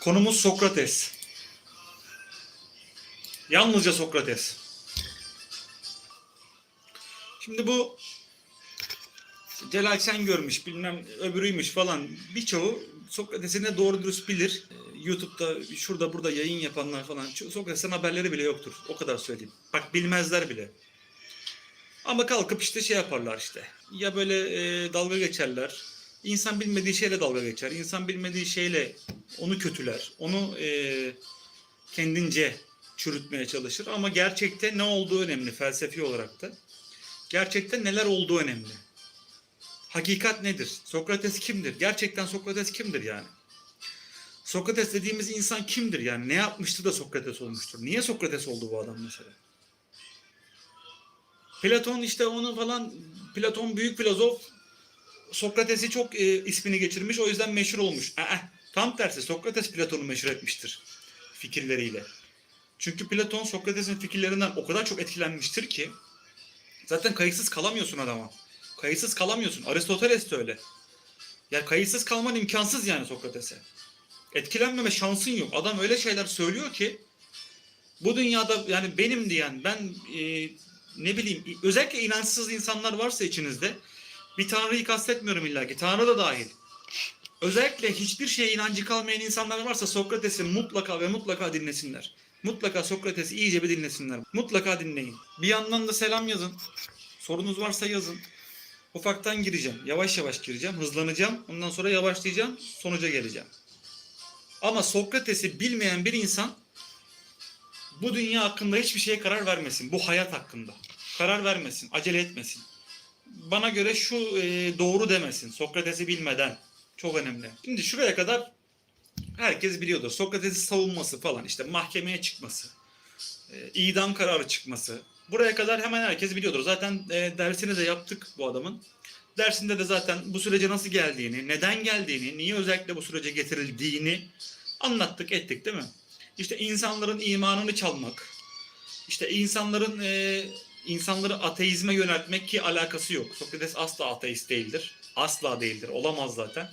Konumuz Sokrates. Yalnızca Sokrates. Şimdi bu Celal Şen görmüş bilmem öbürüymüş falan birçoğu Sokrates'i ne doğru dürüst bilir. Ee, YouTube'da şurada burada yayın yapanlar falan Sokrates'in haberleri bile yoktur. O kadar söyleyeyim. Bak bilmezler bile. Ama kalkıp işte şey yaparlar işte. Ya böyle e, dalga geçerler. İnsan bilmediği şeyle dalga geçer. İnsan bilmediği şeyle onu kötüler. Onu e, kendince çürütmeye çalışır. Ama gerçekte ne olduğu önemli felsefi olarak da. Gerçekte neler olduğu önemli. Hakikat nedir? Sokrates kimdir? Gerçekten Sokrates kimdir yani? Sokrates dediğimiz insan kimdir yani? Ne yapmıştı da Sokrates olmuştur? Niye Sokrates oldu bu adam mesela? Platon işte onu falan Platon büyük filozof Sokrates'i çok e, ismini geçirmiş o yüzden meşhur olmuş. Aa, tam tersi Sokrates Platon'u meşhur etmiştir fikirleriyle. Çünkü Platon Sokrates'in fikirlerinden o kadar çok etkilenmiştir ki zaten kayıtsız kalamıyorsun adama. Kayıtsız kalamıyorsun. Aristoteles de öyle. Ya kayıtsız kalman imkansız yani Sokrates'e. Etkilenmeme şansın yok. Adam öyle şeyler söylüyor ki bu dünyada yani benim diyen ben e, ne bileyim özellikle inançsız insanlar varsa içinizde bir tanrıyı kastetmiyorum illa ki. Tanrı da dahil. Özellikle hiçbir şeye inancı kalmayan insanlar varsa Sokrates'i mutlaka ve mutlaka dinlesinler. Mutlaka Sokrates'i iyice bir dinlesinler. Mutlaka dinleyin. Bir yandan da selam yazın. Sorunuz varsa yazın. Ufaktan gireceğim. Yavaş yavaş gireceğim. Hızlanacağım. Ondan sonra yavaşlayacağım. Sonuca geleceğim. Ama Sokrates'i bilmeyen bir insan bu dünya hakkında hiçbir şeye karar vermesin. Bu hayat hakkında. Karar vermesin. Acele etmesin. Bana göre şu e, doğru demesin. Sokrates'i bilmeden. Çok önemli. Şimdi şuraya kadar herkes biliyordur. Sokrates'i savunması falan işte mahkemeye çıkması, e, idam kararı çıkması. Buraya kadar hemen herkes biliyordur. Zaten e, dersini de yaptık bu adamın. Dersinde de zaten bu sürece nasıl geldiğini, neden geldiğini, niye özellikle bu sürece getirildiğini anlattık, ettik değil mi? İşte insanların imanını çalmak, işte insanların e, insanları ateizme yöneltmek ki alakası yok. Sokrates asla ateist değildir. Asla değildir. Olamaz zaten.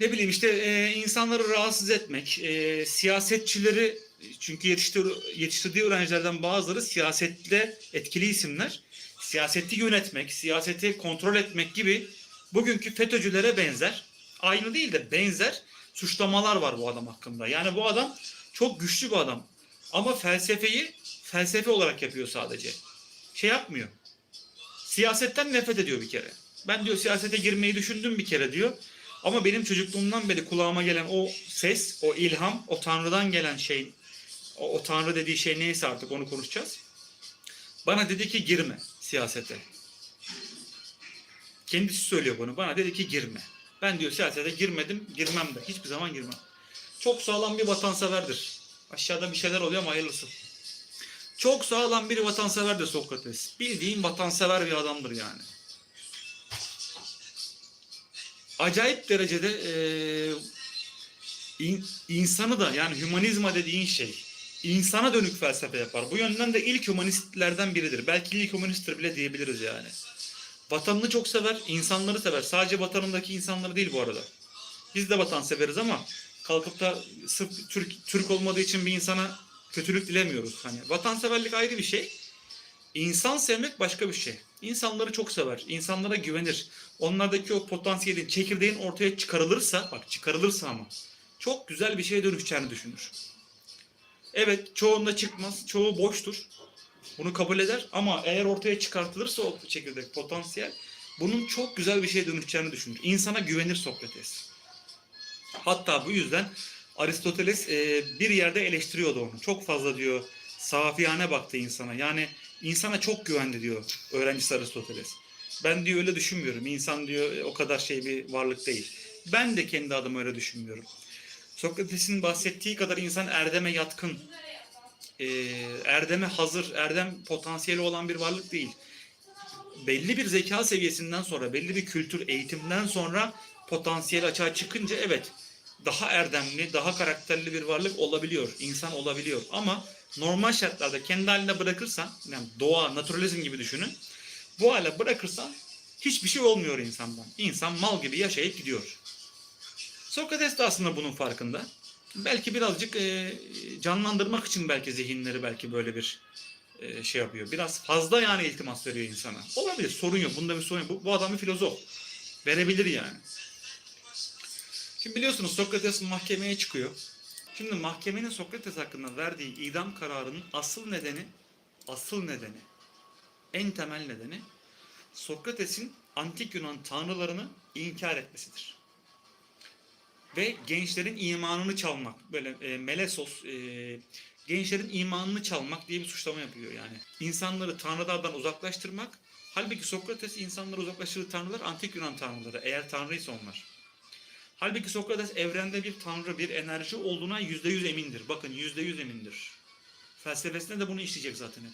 Ne bileyim işte e, insanları rahatsız etmek, e, siyasetçileri çünkü yetiştir, yetiştirdiği öğrencilerden bazıları siyasetle etkili isimler. Siyaseti yönetmek, siyaseti kontrol etmek gibi bugünkü FETÖ'cülere benzer. Aynı değil de benzer suçlamalar var bu adam hakkında. Yani bu adam çok güçlü bir adam. Ama felsefeyi felsefe olarak yapıyor sadece. Şey yapmıyor. Siyasetten nefret ediyor bir kere. Ben diyor siyasete girmeyi düşündüm bir kere diyor. Ama benim çocukluğumdan beri kulağıma gelen o ses, o ilham, o Tanrı'dan gelen şey, o, o Tanrı dediği şey neyse artık onu konuşacağız. Bana dedi ki girme siyasete. Kendisi söylüyor bunu. Bana dedi ki girme. Ben diyor siyasete girmedim, girmem de. Hiçbir zaman girmem. Çok sağlam bir vatanseverdir. Aşağıda bir şeyler oluyor ama hayırlısı. Çok sağlam bir vatanseverdir Sokrates. Bildiğin vatansever bir adamdır yani. Acayip derecede eee, in- insanı da yani hümanizma dediğin şey insana dönük felsefe yapar. Bu yönden de ilk hümanistlerden biridir. Belki ilk hümanisttir bile diyebiliriz yani. Vatanını çok sever, insanları sever. Sadece vatanındaki insanları değil bu arada. Biz de vatan severiz ama kalkıp da sırf Türk, Türk olmadığı için bir insana kötülük dilemiyoruz. Hani vatanseverlik ayrı bir şey. İnsan sevmek başka bir şey. İnsanları çok sever, insanlara güvenir. Onlardaki o potansiyelin, çekirdeğin ortaya çıkarılırsa, bak çıkarılırsa ama çok güzel bir şeye dönüşeceğini düşünür. Evet, çoğunda çıkmaz, çoğu boştur. Bunu kabul eder ama eğer ortaya çıkartılırsa o çekirdek potansiyel, bunun çok güzel bir şeye dönüşeceğini düşünür. İnsana güvenir Sokrates. Hatta bu yüzden Aristoteles e, bir yerde eleştiriyordu onu. Çok fazla diyor safiyane baktı insana. Yani insana çok güvendi diyor öğrencisi Aristoteles. Ben diyor öyle düşünmüyorum. İnsan diyor o kadar şey bir varlık değil. Ben de kendi adıma öyle düşünmüyorum. Sokrates'in bahsettiği kadar insan erdeme yatkın, e, erdeme hazır, erdem potansiyeli olan bir varlık değil. Belli bir zeka seviyesinden sonra, belli bir kültür, eğitimden sonra potansiyel açığa çıkınca evet daha erdemli, daha karakterli bir varlık olabiliyor, insan olabiliyor. Ama normal şartlarda kendi haline bırakırsan, yani doğa, naturalizm gibi düşünün. Bu hale bırakırsan hiçbir şey olmuyor insandan. İnsan mal gibi yaşayıp gidiyor. Sokrates de aslında bunun farkında. belki birazcık e, canlandırmak için belki zihinleri belki böyle bir e, şey yapıyor. Biraz fazla yani iltimas veriyor insana. Olabilir sorun yok. Bunda bir sorun yok. Bu, bu adam bir filozof. Verebilir yani. Şimdi biliyorsunuz Sokrates mahkemeye çıkıyor. Şimdi mahkemenin Sokrates hakkında verdiği idam kararının asıl nedeni asıl nedeni en temel nedeni Sokrates'in antik Yunan tanrılarını inkar etmesidir. Ve gençlerin imanını çalmak, böyle e, melesos, e, gençlerin imanını çalmak diye bir suçlama yapıyor yani. İnsanları tanrılardan uzaklaştırmak, halbuki Sokrates insanları uzaklaştırdığı tanrılar antik Yunan tanrıları, eğer tanrıysa onlar. Halbuki Sokrates evrende bir tanrı, bir enerji olduğuna yüzde yüz emindir. Bakın yüzde yüz emindir. Felsefesinde de bunu işleyecek zaten hep.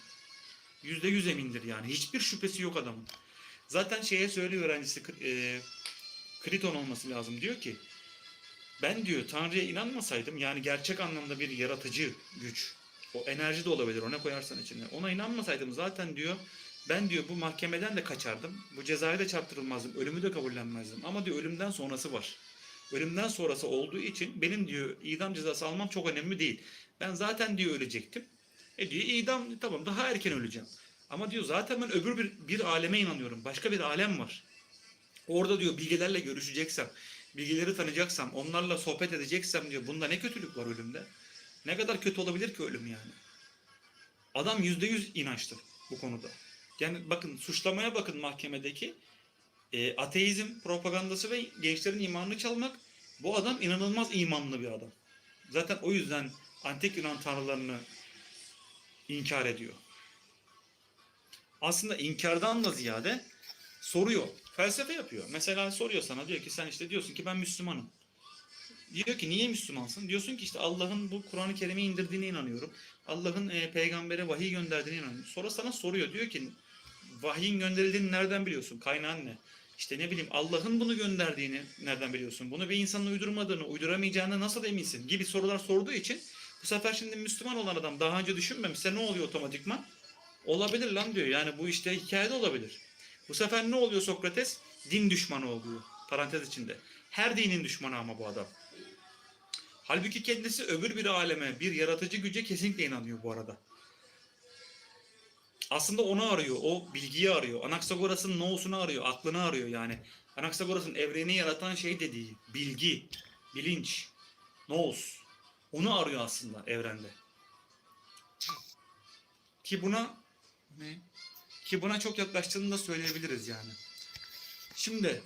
Yüzde yüz emindir yani. Hiçbir şüphesi yok adamın. Zaten şeye söylüyor öğrencisi e, Kriton olması lazım. Diyor ki ben diyor Tanrı'ya inanmasaydım yani gerçek anlamda bir yaratıcı güç o enerji de olabilir ona koyarsan içine. Ona inanmasaydım zaten diyor ben diyor bu mahkemeden de kaçardım. Bu cezaya da çarptırılmazdım. Ölümü de kabullenmezdim. Ama diyor ölümden sonrası var. Ölümden sonrası olduğu için benim diyor idam cezası almam çok önemli değil. Ben zaten diyor ölecektim. E diyor idam tamam daha erken öleceğim. Ama diyor zaten ben öbür bir, bir aleme inanıyorum. Başka bir alem var. Orada diyor bilgelerle görüşeceksem, bilgileri tanıyacaksam, onlarla sohbet edeceksem diyor bunda ne kötülük var ölümde? Ne kadar kötü olabilir ki ölüm yani? Adam yüzde yüz inançlı bu konuda. Yani bakın suçlamaya bakın mahkemedeki e, ateizm propagandası ve gençlerin imanını çalmak. Bu adam inanılmaz imanlı bir adam. Zaten o yüzden antik Yunan tanrılarını inkar ediyor. Aslında inkardan da ziyade soruyor. Felsefe yapıyor. Mesela soruyor sana diyor ki sen işte diyorsun ki ben Müslümanım. Diyor ki niye Müslümansın? Diyorsun ki işte Allah'ın bu Kur'an-ı Kerim'i indirdiğine inanıyorum. Allah'ın e, peygambere vahiy gönderdiğine inanıyorum. Sonra sana soruyor. Diyor ki vahyin gönderildiğini nereden biliyorsun? Kaynağın ne? İşte ne bileyim Allah'ın bunu gönderdiğini nereden biliyorsun? Bunu bir insanın uydurmadığını, uyduramayacağını nasıl eminsin? Gibi sorular sorduğu için bu sefer şimdi Müslüman olan adam daha önce düşünmemişse ne oluyor otomatikman? Olabilir lan diyor. Yani bu işte hikayede olabilir. Bu sefer ne oluyor Sokrates? Din düşmanı oluyor. Parantez içinde. Her dinin düşmanı ama bu adam. Halbuki kendisi öbür bir aleme, bir yaratıcı güce kesinlikle inanıyor bu arada. Aslında onu arıyor, o bilgiyi arıyor. Anaxagoras'ın no'sunu arıyor, aklını arıyor yani. Anaxagoras'ın evreni yaratan şey dediği bilgi, bilinç, nous. Onu arıyor aslında evrende. Ki buna ne? Ki buna çok yaklaştığını da söyleyebiliriz yani. Şimdi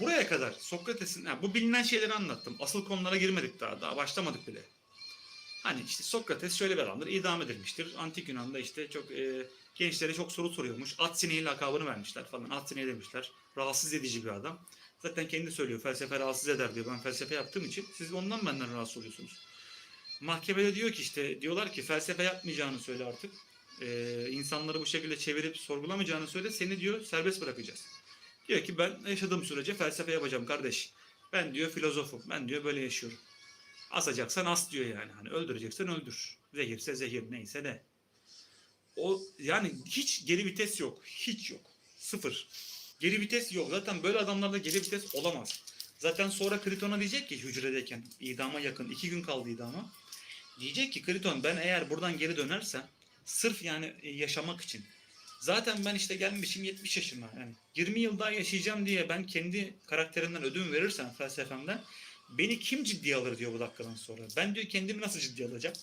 buraya kadar Sokrates'in ha, bu bilinen şeyleri anlattım. Asıl konulara girmedik daha. Daha başlamadık bile. Hani işte Sokrates şöyle bir adamdır. idam edilmiştir. Antik Yunan'da işte çok e, gençlere çok soru soruyormuş. At sineği lakabını vermişler falan. At demişler. Rahatsız edici bir adam. Zaten kendi söylüyor. Felsefe rahatsız eder diyor. Ben felsefe yaptığım için siz ondan benden rahatsız oluyorsunuz. Mahkemede diyor ki işte diyorlar ki felsefe yapmayacağını söyle artık. Ee, insanları bu şekilde çevirip sorgulamayacağını söyle. Seni diyor serbest bırakacağız. Diyor ki ben yaşadığım sürece felsefe yapacağım kardeş. Ben diyor filozofum. Ben diyor böyle yaşıyorum. Asacaksan as diyor yani. Hani öldüreceksen öldür. Zehirse zehir neyse de. O yani hiç geri vites yok. Hiç yok. Sıfır. Geri vites yok. Zaten böyle adamlarda geri vites olamaz. Zaten sonra Kriton'a diyecek ki hücredeyken idama yakın iki gün kaldı idama. Diyecek ki Kriton ben eğer buradan geri dönersem sırf yani e, yaşamak için. Zaten ben işte gelmişim 70 yaşıma. Yani 20 yıl daha yaşayacağım diye ben kendi karakterimden ödün verirsem felsefemden beni kim ciddiye alır diyor bu dakikadan sonra. Ben diyor kendimi nasıl ciddiye alacağım?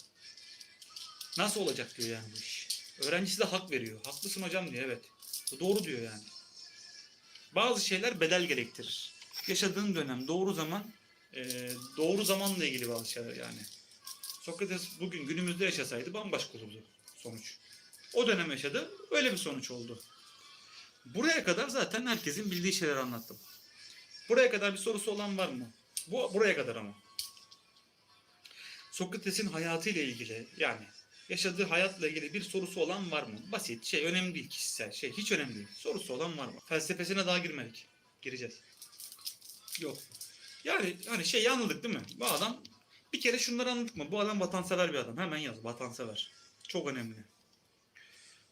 Nasıl olacak diyor yani bu iş. Öğrencisi de hak veriyor. Haklısın hocam diyor evet. Bu doğru diyor yani. Bazı şeyler bedel gerektirir. Yaşadığın dönem doğru zaman e, doğru zamanla ilgili bazı şeyler yani. Sokrates bugün günümüzde yaşasaydı bambaşka olurdu sonuç. O dönem yaşadı. Öyle bir sonuç oldu. Buraya kadar zaten herkesin bildiği şeyleri anlattım. Buraya kadar bir sorusu olan var mı? Bu buraya kadar ama. Sokrates'in hayatıyla ilgili yani yaşadığı hayatla ilgili bir sorusu olan var mı? Basit şey önemli değil kişisel şey hiç önemli değil. Sorusu olan var mı? Felsefesine daha girmedik. Gireceğiz. Yok. Yani hani şey anladık değil mi? Bu adam bir kere şunları anladık mı? Bu adam vatansever bir adam. Hemen yaz vatansever. Çok önemli.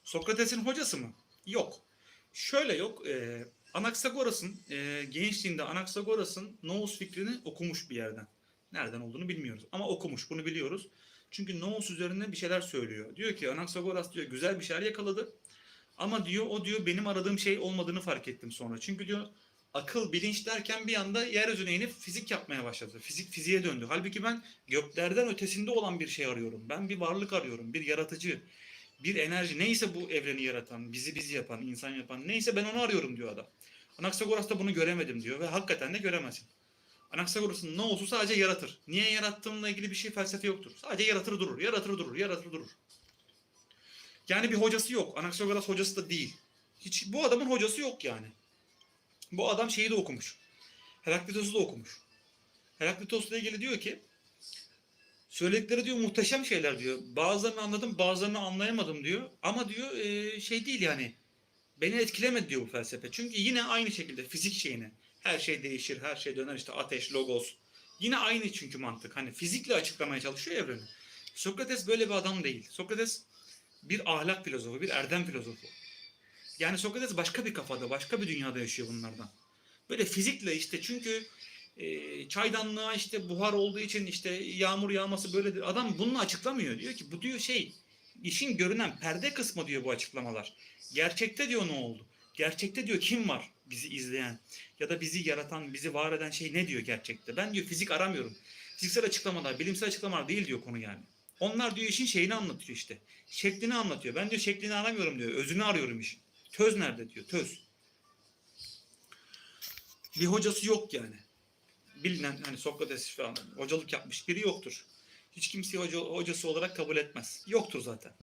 Sokrates'in hocası mı? Yok. Şöyle yok. E, Anaxagoras'ın e, gençliğinde Anaxagoras'ın nous fikrini okumuş bir yerden. Nereden olduğunu bilmiyoruz. Ama okumuş bunu biliyoruz. Çünkü Noos üzerine bir şeyler söylüyor. Diyor ki Anaxagoras diyor güzel bir şeyler yakaladı. Ama diyor o diyor benim aradığım şey olmadığını fark ettim sonra. Çünkü diyor akıl, bilinç derken bir anda yeryüzüne inip fizik yapmaya başladı. Fizik fiziğe döndü. Halbuki ben göklerden ötesinde olan bir şey arıyorum. Ben bir varlık arıyorum. Bir yaratıcı, bir enerji. Neyse bu evreni yaratan, bizi bizi yapan, insan yapan. Neyse ben onu arıyorum diyor adam. Anaxagoras da bunu göremedim diyor ve hakikaten de göremezsin. Anaxagoras'ın ne olsa sadece yaratır. Niye yarattığımla ilgili bir şey felsefe yoktur. Sadece yaratır durur, yaratır durur, yaratır durur. Yani bir hocası yok. Anaxagoras hocası da değil. Hiç bu adamın hocası yok yani. Bu adam şeyi de okumuş. Heraklitos'u da okumuş. Heraklitos'la ilgili diyor ki söyledikleri diyor muhteşem şeyler diyor. Bazılarını anladım, bazılarını anlayamadım diyor. Ama diyor e, şey değil yani. Beni etkilemedi diyor bu felsefe. Çünkü yine aynı şekilde fizik şeyine. Her şey değişir, her şey döner işte ateş, logos. Yine aynı çünkü mantık. Hani fizikle açıklamaya çalışıyor evreni. Sokrates böyle bir adam değil. Sokrates bir ahlak filozofu, bir erdem filozofu. Yani Sokrates başka bir kafada, başka bir dünyada yaşıyor bunlardan. Böyle fizikle işte çünkü e, çaydanlığa işte buhar olduğu için işte yağmur yağması böyledir. Adam bunu açıklamıyor. Diyor ki bu diyor şey işin görünen perde kısmı diyor bu açıklamalar. Gerçekte diyor ne oldu? Gerçekte diyor kim var bizi izleyen ya da bizi yaratan, bizi var eden şey ne diyor gerçekte? Ben diyor fizik aramıyorum. Fiziksel açıklamalar, bilimsel açıklamalar değil diyor konu yani. Onlar diyor işin şeyini anlatıyor işte. Şeklini anlatıyor. Ben diyor şeklini aramıyorum diyor. Özünü arıyorum işin. Töz nerede diyor. Töz. Bir hocası yok yani. Bilinen hani Sokrates falan hocalık yapmış biri yoktur. Hiç kimseyi hoca, hocası olarak kabul etmez. Yoktur zaten.